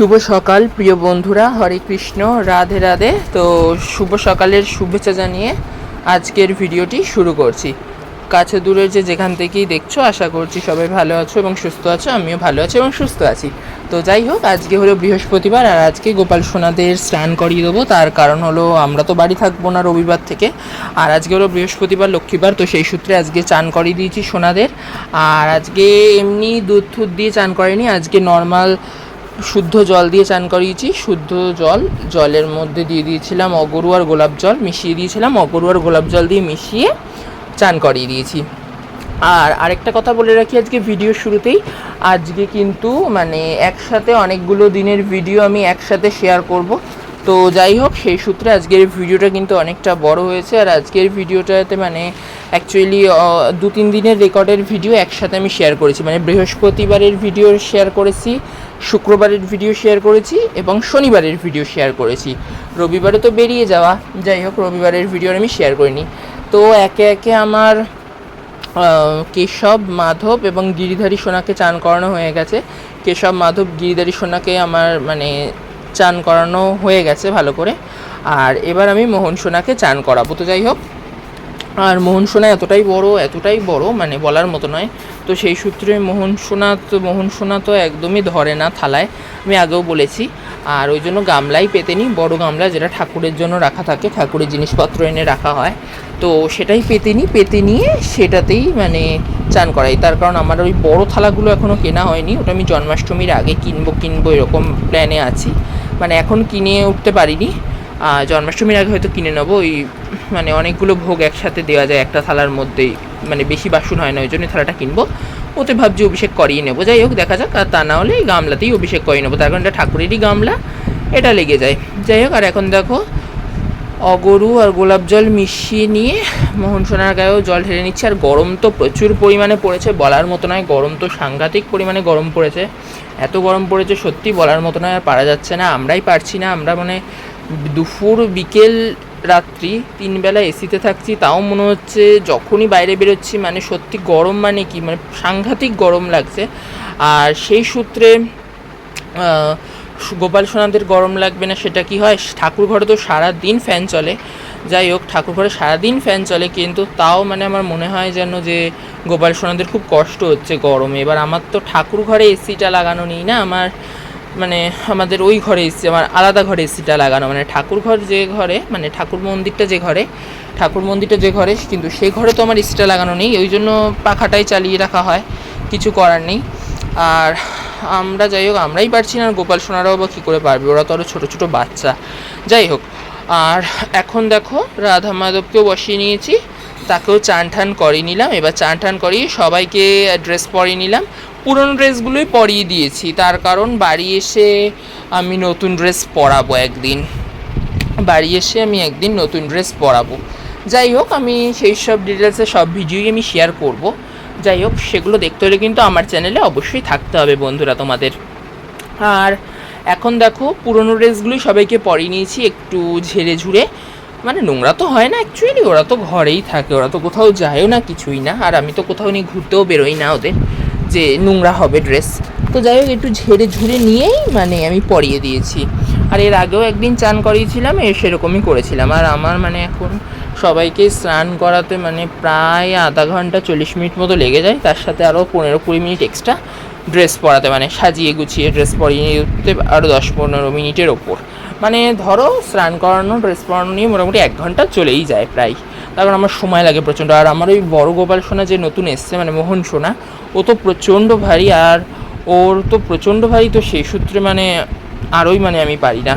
শুভ সকাল, প্রিয় বন্ধুরা। হরে কৃষ্ণ, রাধে রাধে। তো শুভ সকালের শুভেচ্ছা জানিয়ে আজকের ভিডিওটি শুরু করছি। কাছে দূরের যে যেখান থেকেই দেখছ, আশা করছি সবাই ভালো আছো এবং সুস্থ আছো, আমিও ভালো আছি এবং সুস্থ আছি। তো যাই হোক, আজকে হলো বৃহস্পতিবার আর আজকে গোপাল সোনাদের স্নান করিয়ে দেবো। তার কারণ হলো আমরা তো বাড়ি থাকব না রবিবার থেকে। আর আজকে হলো বৃহস্পতিবার, লক্ষ্মীবার, তো সেই সূত্রে আজকে চান করিয়ে দিয়েছি সোনাদের। আর আজকে এমনি দুধ থুধ দিয়ে চান করেনি, আজকে নর্মাল শুদ্ধ জল দিয়ে চান করিয়েছি। শুদ্ধ জল, জলের মধ্যে দিয়ে দিয়েছিলাম অগরু আর গোলাপ জল, মিশিয়ে দিয়েছিলাম অগরু আর গোলাপ জল দিয়ে মিশিয়ে চান করিয়ে দিয়েছি। আর আরেকটা কথা বলে রাখি আজকে ভিডিও শুরুতেই। আজকে কিন্তু মানে একসাথে অনেকগুলো দিনের ভিডিও আমি একসাথে শেয়ার করব। তো যাই হোক, সেই সূত্রে আজকের ভিডিওটা কিন্তু অনেকটা বড় হয়েছে। আর আজকের ভিডিওটাতে মানে অ্যাকচুয়ালি দু তিন দিনের রেকর্ডের ভিডিও একসাথে আমি শেয়ার করেছি। মানে বৃহস্পতিবারের ভিডিও শেয়ার করেছি। শুক্রবারের ভিডিও শেয়ার করেছি এবং শনিবারের ভিডিও শেয়ার করেছি। রবিবারে তো বেরিয়ে যাওয়া। যাই হোক, রবিবারের ভিডিও আমি শেয়ার করিনি। তো একে একে আমার কেশব, মাধব এবং গিরিধারী সোনাকে চান করানো হয়ে গেছে। কেশব, মাধব, গিরিধারী সোনাকে আমার মানে চান করানো হয়ে গেছে ভালো করে। আর এবার আমি মোহন সোনাকে চান করাবো। তো যাই হোক আর মোহন সোনা এতটাই বড় এতটাই বড় মানে বলার মতো নয়। তো সেই সূত্রে মোহন সোনা তো মোহন সোনা তো একদমই ধরে না থালায়, আমি আগেও বলেছি। আর ওই জন্য গামলাই পেতে নিই বড়ো গামলা যেটা ঠাকুরের জন্য রাখা থাকে, ঠাকুরের জিনিসপত্র এনে রাখা হয়। তো সেটাই পেতে নিই পেতে নিয়ে সেটাতেই মানে চান করাই। তার কারণ আমার ওই বড় থালাগুলো এখনও কেনা হয়নি, ওটা আমি জন্মাষ্টমীর আগে কিনবো কিনবো এরকম প্ল্যানে আছি। মানে এখন কিনে উঠতে পারিনি। জন্মাষ্টমীর আগে হয়তো কিনে নেব, ওই মানে অনেকগুলো ভোগ একসাথে দেওয়া যায় একটা থালার মধ্যেই। মানে বেশি বাসন হয় না, ওই জন্য থালাটা কিনবো। ওতে ভাবছি অভিষেক করিয়ে নেব। যাই হোক, দেখা যাক, আর তা না হলে এই গামলাতেই অভিষেক করিয়ে নেব। তার কারণ এটা ঠাকুরেরই গামলা, এটা লেগে যায়। যাই হোক, আর এখন দেখো, অগরু আর গোলাপ জল মিশিয়ে নিয়ে মোহন সোনার গায়েও জল ঢেলে নিচ্ছে। আর গরম তো প্রচুর পরিমাণে পড়েছে, বলার মতো নয়। গরম তো সাংঘাতিক পরিমাণে গরম পড়েছে। এত গরম পড়েছে, সত্যি বলার মতো নয়, আর পারা যাচ্ছে না। আমরাই পারছি না। আমরা মানে দুপুর, বিকেল রাত্রি তিন বেলা এসিতে থাকছি, তাও মনে হচ্ছে যখনই বাইরে বেরোচ্ছি মানে সত্যি গরম মানে কি মানে সাংঘাতিক গরম লাগছে। আর সেই সূত্রে গোপাল সোনাদের গরম লাগবে না সেটা কি হয়? ঠাকুর ঘরে তো সারা দিন ফ্যান চলে। যাই হোক, ঠাকুর ঘরে সারাদিন ফ্যান চলে, কিন্তু তাও মানে আমার মনে হয় যেন যে গোপাল সোনাদের খুব কষ্ট হচ্ছে গরমে। এবার আমার তো ঠাকুর ঘরে এসিটা লাগানো নেই না আমার। মানে আমাদের ওই ঘরে এসি আমার আলাদা ঘরে এসিটা লাগানো। মানে ঠাকুর ঘর যে ঘরে মানে ঠাকুর মন্দিরটা যে ঘরে, ঠাকুর মন্দিরটা যে ঘরে, কিন্তু সেই ঘরে তো আমার এসিটা লাগানো নেই। ওই জন্য পাখাটাই চালিয়ে রাখা হয়, কিছু করার নেই। আর আমরা যাই হোক, আমরাই পারছি না, আর গোপাল সোনারাও বা কী করে পারবে? ওরা তো আরও ছোটো ছোটো বাচ্চা। যাই হোক, আর এখন দেখো, রাধা মাধবকেও বসিয়ে নিয়েছি। তাকেও চান ঠান করিয়ে নিলাম। এবার চান ঠান করিয়ে সবাইকে ড্রেস পরিয়ে নিলাম। পুরনো ড্রেসগুলোই পরিয়ে দিয়েছি। তার কারণ বাড়ি এসে আমি নতুন ড্রেস পরাবো একদিন। বাড়ি এসে আমি একদিন নতুন ড্রেস পরাবো। যাই হোক, আমি সেই সব ডিটেলসে সব ভিডিওই আমি শেয়ার করব। যাই হোক, সেগুলো দেখতে হলে কিন্তু আমার চ্যানেলে অবশ্যই থাকতে হবে বন্ধুরা তোমাদের। আর এখন দেখো, পুরনো ড্রেসগুলোই সবাইকে পরিয়ে নিয়েছি একটু ঝেড়ে ঝুড়ে। মানে নোংরা তো হয় না অ্যাকচুয়ালি ওরা তো ঘরেই থাকে, ওরা তো কোথাও যায়ও না কিছুই না। আর আমি তো কোথাও নিয়ে ঘুরতেও বেরোই না ওদের। যে নোংরা হবে ড্রেস তো যাই হোক, একটু ঝেড়ে ঝুড়ে নিয়েই মানে আমি পরিয়ে দিয়েছি। আর এর আগেও একদিন চান করিয়েছিলাম, এ সেরকমই করেছিলাম। আর আমার মানে এখন সবাইকে স্নান করাতে মানে প্রায় আধা ঘণ্টা চল্লিশ মিনিট মতো লেগে যায়। তার সাথে আরও পনেরো কুড়ি মিনিট এক্সট্রা ড্রেস পরাতে মানে সাজিয়ে গুছিয়ে ড্রেস পরিয়ে নিতে আরও দশ পনেরো মিনিটের ওপর। মানে ধরো, স্নান করানো ড্রেস পরানো নিয়ে মোটামুটি এক ঘণ্টা চলেই যায় প্রায়। তারপর আমার সময় লাগে প্রচণ্ড। আর আমার ওই বড় গোপাল সোনা যে নতুন এসছে মানে মোহন সোনা, ও তো প্রচণ্ড ভারী আর ওর তো প্রচণ্ড ভারী, তো সেই সূত্রে মানে আরোই মানে আমি পারি না।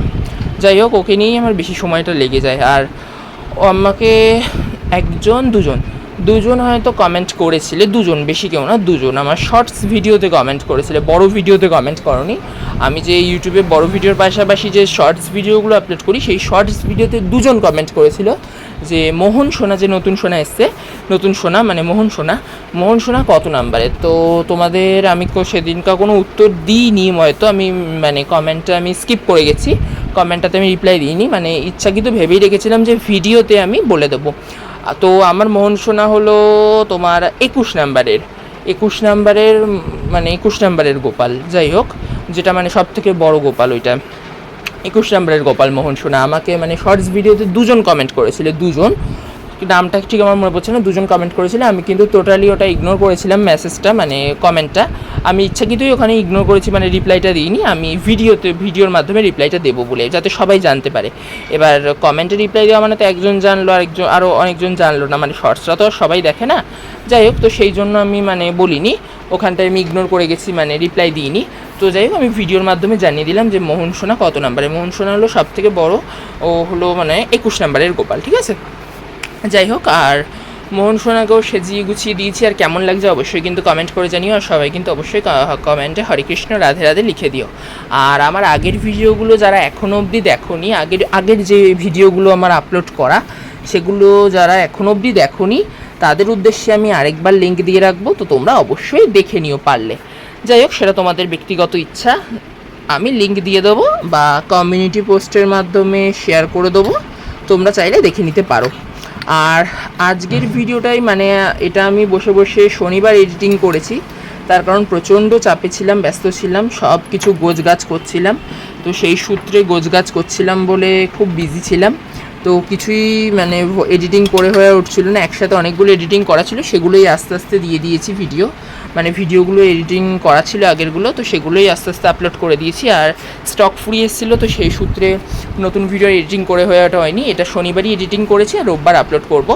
যাই হোক, ওকে নিয়েই আমার বেশি সময়টা লেগে যায়। আর আমাকে একজন, দুজন দুজন হয়তো কমেন্ট করেছিলে, দুজন, বেশি কেউ না, দুজন। আমার শর্টস ভিডিওতে কমেন্ট করেছিলে, বড় ভিডিওতে কমেন্ট করনি। আমি যে ইউটিউবে বড় ভিডিওর পাশাপাশি যে শর্টস ভিডিওগুলো আপলোড করি, সেই শর্টস ভিডিওতে দুজন কমেন্ট করেছিল যে, মোহন সোনা যে নতুন সোনা এসছে, নতুন সোনা মানে মোহন সোনা মোহন সোনা কত নাম্বারে তো তোমাদের আমি সেদিনকার কোনো উত্তর দিইনি, হয়তো আমি মানে কমেন্টটা আমি স্কিপ করে গেছি। কমেন্টটাতে আমি রিপ্লাই দিইনি মানে ইচ্ছাকৃত ভেবেই রেখেছিলাম যে ভিডিওতে আমি বলে দেবো। তো আমার মোহন সোনা হলো তোমার একুশ নাম্বারের একুশ নাম্বারের মানে একুশ নাম্বারের গোপাল। যাই হোক, যেটা মানে সব থেকে বড় গোপাল ওইটা। একুশ নাম্বারের গোপাল মোহন সোনা। আমাকে মানে শর্টস ভিডিওতে দুজন কমেন্ট করেছিল, দুজন। নামটা ঠিক আমার মনে পড়ছে না, দুজন কমেন্ট করেছিল, আমি কিন্তু টোটালি ওটা ইগনোর করেছিলাম মেসেজটা মানে কমেন্টটা আমি ইচ্ছাকৃতই ওখানে ইগনোর করেছি মানে রিপ্লাইটা দিইনি, আমি ভিডিওতে ভিডিওর মাধ্যমে রিপ্লাইটা দেবো বলে, যাতে সবাই জানতে পারে। এবার কমেন্টে রিপ্লাই দেওয়া মানে তো একজন জানলো, আরেকজন আরও অনেকজন জানলো না মানে শর্টসটা তো সবাই দেখে না। যাই হোক, তো সেই জন্য আমি মানে বলিনি, ওখানটায় আমি ইগনোর করে গেছি মানে রিপ্লাই দিইনি। তো যাই হোক, আমি ভিডিওর মাধ্যমে জানিয়ে দিলাম যে মোহন সোনা কত নাম্বারে মোহন সোনা হলো সব থেকে বড়, ও হলো মানে একুশ নাম্বারের গোপাল, ঠিক আছে? যাই হোক, আর মোহন সোনাকেও সেজিয়ে গুছিয়ে দিয়েছি, আর কেমন লাগছে অবশ্যই কিন্তু কমেন্ট করে জানিও, আর সবাই কিন্তু অবশ্যই কমেন্টে হরে কৃষ্ণ, রাধে রাধে লিখে দিও। আর আমার আগের ভিডিওগুলো যারা এখনও অবধি দেখোনি, আগের আগের যে ভিডিওগুলো আমার আপলোড করা, সেগুলো যারা এখনও অবধি দেখোনি, তাদের উদ্দেশ্যে আমি আরেকবার লিঙ্ক দিয়ে রাখব, তো তোমরা অবশ্যই দেখে নিও পারলে। যাই হোক, সেটা তোমাদের ব্যক্তিগত ইচ্ছা। আমি লিঙ্ক দিয়ে দেবো বা কমিউনিটি পোস্টের মাধ্যমে শেয়ার করে দেবো, তোমরা চাইলে দেখে নিতে পারো। আর আজকের ভিডিওটাই মানে এটা আমি বসে বসে শনিবার এডিটিং করেছি। তার কারণ প্রচণ্ড চাপে ছিলাম, ব্যস্ত ছিলাম সব কিছু গোছগাছ করছিলাম। তো সেই সূত্রে গোছগাছ করছিলাম বলে খুব বিজি ছিলাম। তো কিছুই মানে এডিটিং করে হয়ে উঠছিল না। একসাথে অনেকগুলো এডিটিং করা ছিল, সেগুলোই আস্তে আস্তে দিয়ে দিয়েছি ভিডিও মানে ভিডিওগুলো এডিটিং করা ছিল আগেরগুলো, তো সেগুলোই আস্তে আস্তে আপলোড করে দিয়েছি। আর স্টক ফুরিয়ে এসেছিল, তো সেই সূত্রে নতুন ভিডিও এডিটিং করে হয়ে ওঠা হয়নি। এটা শনিবারই এডিটিং করেছি, আর রোববার আপলোড করব।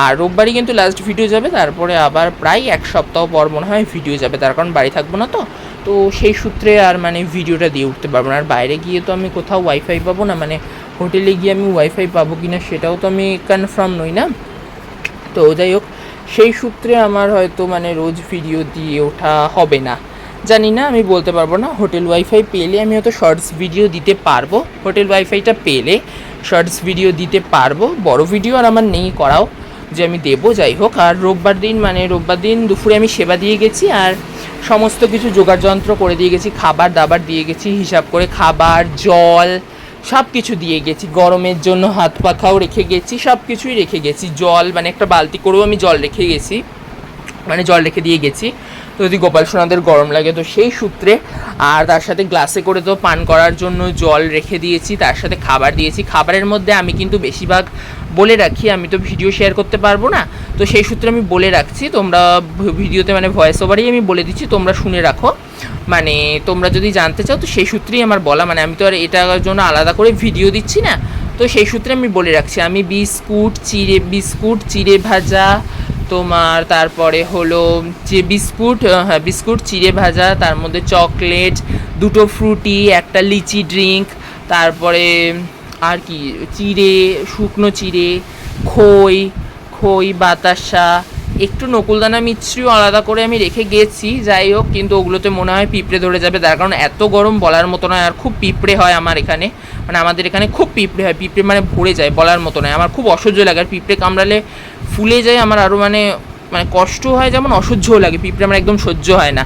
আর রোববারই কিন্তু লাস্ট ভিডিও যাবে, তারপরে আবার প্রায় এক সপ্তাহ পর মনে হয় ভিডিও যাবে, তার কারণ বাড়ি থাকব না তো। তো সেই সূত্রে আর মানে ভিডিওটা দিয়ে উঠতে পারব না। আর বাইরে গিয়ে তো আমি কোথাও ওয়াইফাই পাবো না মানে হোটেলে গিয়ে আমি ওয়াইফাই পাবো কি না সেটাও তো আমি কনফার্ম নই না। তো যাই হোক সেই সূত্রে আমার হয়তো মানে রোজ ভিডিও দিয়ে ওঠা হবে না। জানি না, আমি বলতে পারব না। হোটেল ওয়াইফাই পেলে আমি হয়তো শর্টস ভিডিও দিতে পারব। হোটেল ওয়াইফাইটা পেলে শর্টস ভিডিও দিতে পারব। বড় ভিডিও আর আমার নেই, করাও যে আমি দেবো, যাই হোক। আর রোববার দিন মানে রোববার দিন দুপুরে আমি সেবা দিয়ে গেছি আর সমস্ত কিছু জোগাড় যন্ত্র করে দিয়ে গেছি খাবার দাবার দিয়ে গেছি, হিসাব করে খাবার, জল সব কিছু দিয়ে গেছি। গরমের জন্য হাত পাখাও রেখে গেছি সব কিছুই রেখে গেছি। জল মানে একটা বালতি করেও আমি জল রেখে গেছি। মানে জল রেখে দিয়ে গেছি। তো যদি গোপাল সোনাদের গরম লাগে তো সেই সূত্রে, আর তার সাথে গ্লাসে করে তো পান করার জন্য জল রেখে দিয়েছি, তার সাথে খাবার দিয়েছি। খাবারের মধ্যে আমি কিন্তু বেশিরভাগ বলে রাখি, আমি তো ভিডিও শেয়ার করতে পারব না। তো সেই সূত্রে আমি বলে রাখছি, তোমরা ভিডিওতে মানে ভয়েস ওভারেই আমি বলে দিচ্ছি, তোমরা শুনে রাখো। মানে তোমরা যদি জানতে চাও তো সেই সূত্রেই আমার বলা মানে আমি তো আর এটার জন্য আলাদা করে ভিডিও দিচ্ছি না। তো সেই সূত্রে আমি বলে রাখছি, আমি বিস্কুট, চিড়ে বিস্কুট, চিড়ে ভাজা তোমার তারপরে হলো যে বিস্কুট হ্যাঁ বিস্কুট, চিড়ে ভাজা, তার মধ্যে চকলেট, দুটো ফ্রুটি, একটা লিচি ড্রিঙ্ক, তারপরে আর কি, চিড়ে, শুকনো চিড়ে, খই খই, বাতাসা একটু নকুলদানা মিশ্রিও আলাদা করে আমি রেখে গেছি, যাই হোক, কিন্তু ওগুলোতে মনে হয় পিঁপড়ে ধরে যাবে। তার কারণ এত গরম বলার মতো নয়, আর খুব পিঁপড়ে হয় আমার এখানে। মানে আমাদের এখানে খুব পিঁপড়ে হয়, পিঁপড়ে মানে ভরে যায় বলার মতো নয়। আমার খুব অসহ্য লাগে, আর পিঁপড়ে কামড়ালে ফুলে যায় আমার আরও মানে মানে কষ্ট হয় যেমন অসহ্যও লাগে, পিঁপড়ে আমার একদম সহ্য হয় না।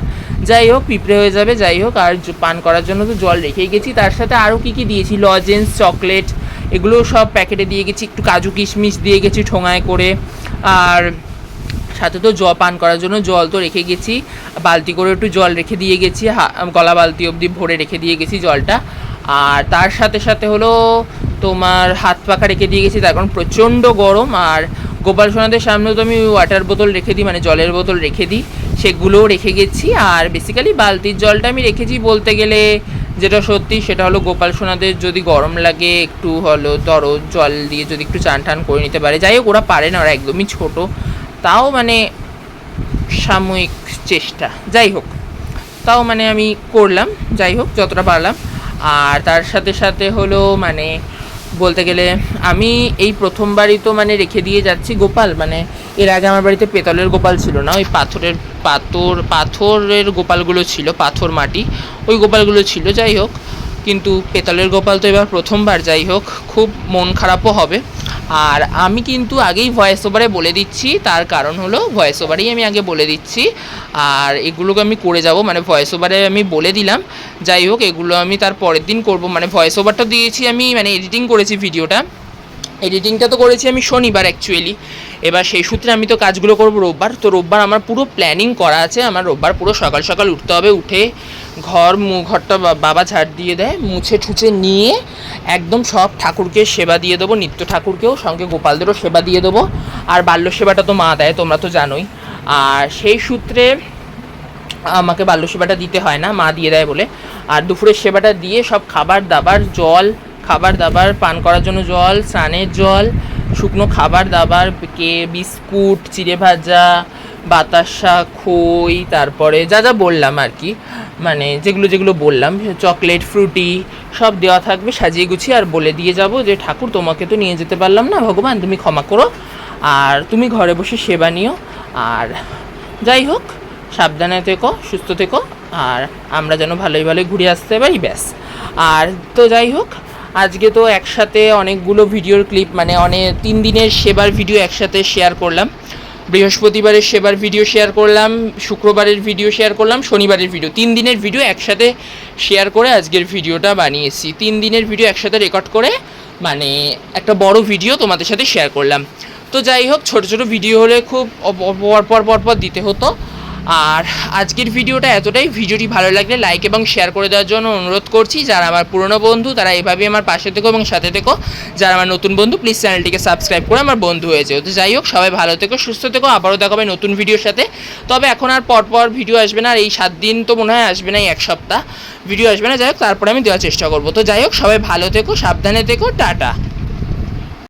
যাই হোক, পিঁপড়ে হয়ে যাবে, যাই হোক, আর পান করার জন্য তো জল রেখেই গেছি। তার সাথে আরও কী কী দিয়েছি? লজেন্স, চকলেট এগুলো সব প্যাকেটে দিয়ে গেছি। একটু কাজু কিশমিশ দিয়ে গেছি ঠোঙায় করে, আর সাথে তো জল পান করার জন্য জল তো রেখে গেছি। বালতি করে একটু জল রেখে দিয়ে গেছি গলা বালতি অবধি ভরে রেখে দিয়ে গেছি জলটা। আর তার সাথে সাথে হলো তোমার হাত পাখা রেখে দিয়ে গেছি, তার কারণ প্রচণ্ড গরম। আর গোপাল সোনাদের সামনেও তো আমি ওয়াটার বোতল রেখে দিই মানে জলের বোতল রেখে দিই, সেগুলোও রেখে গেছি। আর বেসিক্যালি বালতির জলটা আমি রেখেছি বলতে গেলে যেটা সত্যি সেটা হলো গোপাল সোনাদের যদি গরম লাগে একটু হলো ধরো জল দিয়ে যদি একটু চান টান করে নিতে পারে। যাই হোক, ওরা পারে না, ওরা একদমই ছোট। তাও মানে সাময়িক চেষ্টা, যাই হোক। তাও মানে আমি করলাম, যাই হোক, যতটা পারলাম। আর তার সাথে সাথে হলো মানে বলতে গেলে আমি এই প্রথমবারই তো মানে রেখে দিয়ে যাচ্ছি গোপাল। মানে এর আগে আমার বাড়িতে পেতলের গোপাল ছিল না, ওই পাথরের পাথর, পাথরের গোপালগুলো ছিল, পাথর মাটি, ওই গোপালগুলো ছিল, যাই হোক। কিন্তু পেতলের গোপাল তো এবার প্রথমবার, যাই হোক, খুব মন খারাপও হবে। আর আমি কিন্তু আগেই ভয়েস ওভারে বলে দিচ্ছি, তার কারণ হলো ভয়েস ওভারেই আমি আগে বলে দিচ্ছি। আর এগুলোকে আমি করে যাব মানে ভয়েস ওভারে আমি বলে দিলাম। যাই হোক, এগুলো আমি তার পরের দিন করব। মানে ভয়েস ওভারটা দিয়েছি আমি মানে এডিটিং করেছি ভিডিওটা এডিটিংটা তো করেছি আমি শনিবার অ্যাকচুয়ালি এবার সেই সূত্রে আমি তো কাজগুলো করব রোববার। তো রোববার আমার পুরো প্ল্যানিং করা আছে। আমার রোববার পুরো সকাল সকাল উঠতে হবে, উঠে ঘর ঘরটা বাবা ঝাড় দিয়ে দেয়, মুছে ঠুছে নিয়ে একদম সব ঠাকুরকে সেবা দিয়ে দেবো, নিত্য ঠাকুরকেও, সঙ্গে গোপালদেরও সেবা দিয়ে দেবো। আর বাল্য সেবাটা তো মা দেয়, তোমরা তো জানোই। আর সেই সূত্রে আমাকে বাল্য সেবাটা দিতে হয় না, মা দিয়ে দেয় বলে। আর দুপুরের সেবাটা দিয়ে সব খাবার দাবার, জল, খাবার দাবার, পান করার জন্য জল, স্নানের জল শুকনো খাবার দাবার, কে বিস্কুট, চিড়ে ভাজা, বাতাসা, খই, তারপরে যা যা বললাম আর কি মানে যেগুলো যেগুলো বললাম, চকলেট, ফ্রুটি, সব দেওয়া থাকবে, সাজিয়ে গুছিয়ে আর বলে দিয়ে যাব যে, ঠাকুর, তোমাকে তো নিয়ে যেতে পারলাম না, ভগবান, তুমি ক্ষমা করো। আর তুমি ঘরে বসে সেবা নিও। আর যাই হোক সাবধানে থেকো, সুস্থ থেকো, আর আমরা যেন ভালোই ভালোই ঘুরে আসতে পারি, ব্যাস। আর তো যাই হোক আজকে তো একসাথে অনেকগুলো ভিডিওর ক্লিপ মানে অনেক তিন দিনের সেবার ভিডিও একসাথে শেয়ার করলাম। বৃহস্পতিবারের সেবার ভিডিও শেয়ার করলাম, শুক্রবারের ভিডিও শেয়ার করলাম, শনিবারের ভিডিও তিন দিনের ভিডিও একসাথে শেয়ার করে আজকের ভিডিওটা বানিয়েছি। তিন দিনের ভিডিও একসাথে রেকর্ড করে মানে একটা বড় ভিডিও তোমাদের সাথে শেয়ার করলাম। তো যাই হোক, ছোট ছোট ভিডিও হলে খুব অপ- অপ- পর পর পর পর দিতে হতো। আর আজকের ভিডিওটা এতটাই। ভিডিওটি ভালো লাগলে লাইক এবং শেয়ার করে দেওয়ার জন্য অনুরোধ করছি। যারা আমার পুরনো বন্ধু, তারা এভাবেই আমার পাশে থেকো এবং সাথে থেকো। যারা আমার নতুন বন্ধু প্লিজ চ্যানেলটিকে সাবস্ক্রাইব করে আমার বন্ধু হয়েছে তো যাই হোক, সবাই ভালো থেকো, সুস্থ থেকো, আবারও দেখাবে নতুন ভিডিওর সাথে। তবে এখন আর পর পর ভিডিও আসবে না, আর এই সাত দিন তো মনে হয় আসবে না এক সপ্তাহ। ভিডিও আসবে না, যাই হোক, তারপরে আমি দেওয়ার চেষ্টা করব। তো যাই হোক, সবাই ভালো থেকো, সাবধানে থেকো, টাটা।